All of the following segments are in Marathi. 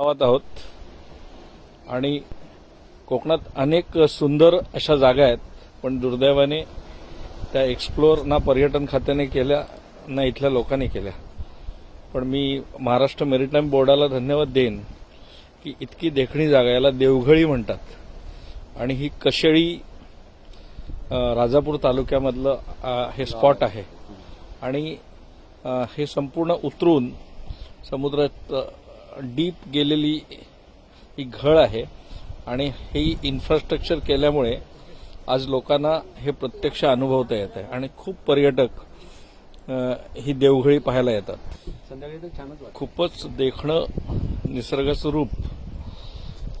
गावात आहोत. आणि कोकणात अनेक सुंदर अशा जागा आहेत पण दुर्दैवाने त्या एक्सप्लोअर ना पर्यटन खात्याने केल्या ना इथल्या लोकांनी केल्या. पण मी महाराष्ट्र मेरिटाईम बोर्डाला धन्यवाद देईन की इतकी देखणी जागा याला देवघळी म्हणतात. आणि ही कशेळी राजापूर तालुक्यामधलं हे स्पॉट आहे. आणि हे संपूर्ण उतरून समुद्रात डीप गेलेली ही घळ आहे आणि हे इन्फ्रास्ट्रक्चर केल्यामुळे आज लोकांना हे प्रत्यक्ष अनुभवता येत आहे आणि खूप पर्यटक ही देवघळी पाहायला येतात. संध्याकाळी तर छानच खूपच देखणं निसर्गाचं रूप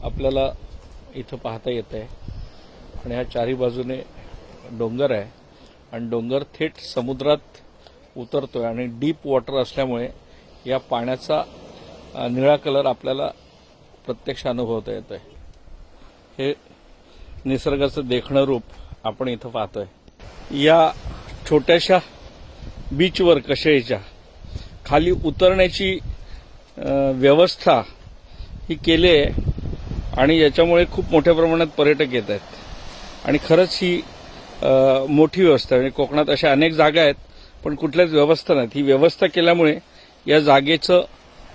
आपल्याला इथं पाहता येत आहे. आणि ह्या चारी बाजूने डोंगर आहे. आणि डोंगर थेट समुद्रात उतरतोय आणि डीप वॉटर असल्यामुळे या पाण्याचा निळा कलर आपल्याला प्रत्यक्ष अनुभवता येत आहे हे निसर्गाचं देखणं रूप आपण इथं पाहतोय. या छोट्याशा बीचवर कशेच्या खाली उतरण्याची व्यवस्था ही केली आहे आणि याच्यामुळे खूप मोठ्या प्रमाणात पर्यटक येत आहेत. आणि खरंच ही मोठी व्यवस्था आहे. म्हणजे कोकणात अशा अनेक जागा आहेत पण कुठल्याच व्यवस्था नाहीत. ही व्यवस्था केल्यामुळे या जागेचं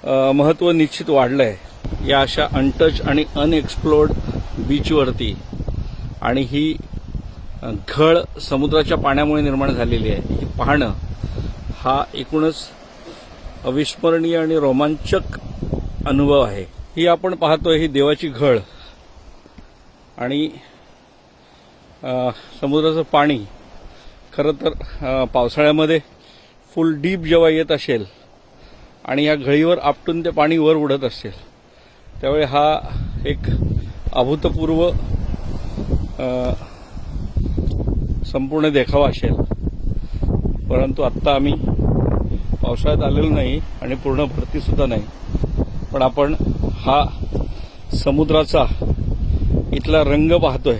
महत्त्व निश्चित वाढलं आहे या अशा अनटच आणि अनएक्सप्लोर्ड बीचवरती आणि ही घळ समुद्राच्या पाण्यामुळे निर्माण झालेली आहे. ही पाहणं हा एकूणच अविस्मरणीय आणि रोमांचक अनुभव आहे. ही आपण पाहतोय ही देवाची घळ. आणि समुद्राचं पाणी खरं तर पावसाळ्यामध्ये फुल डीप जेव्हा येत असेल आणि या घळीवर आपटून ते पाणी वर उडत असेल. त्यावेळी हा एक अभूतपूर्व संपूर्ण देखावा असेल. परंतु आत्ता आम्ही पावसाळ्यात आलेलो नाही आणि पूर्ण भरतीसुद्धा नाही. पण आपण हा समुद्राचा इथला रंग पाहतोय.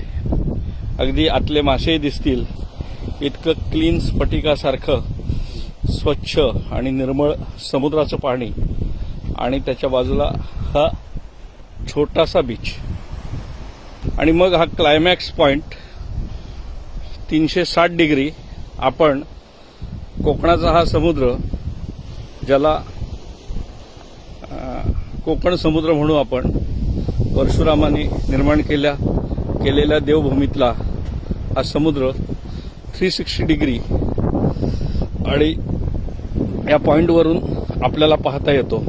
अगदी आतले मासेही दिसतील. इतकं क्लीन स्फटिकासारखं स्वच्छ आणि निर्मळ समुद्राचं पाणी आणि त्याच्या बाजूला हा छोटासा बीच आणि मग हा क्लायमॅक्स पॉइंट तीनशे साठ डिग्री आपण कोकणाचा हा समुद्र ज्याला कोकण समुद्र म्हणू आपण परशुरामाने निर्माण केल्या केलेल्या देवभूमीतला हा समुद्र थ्री सिक्स्टी डिग्री आणि या पॉईंटवरून आपल्याला पाहता येतो.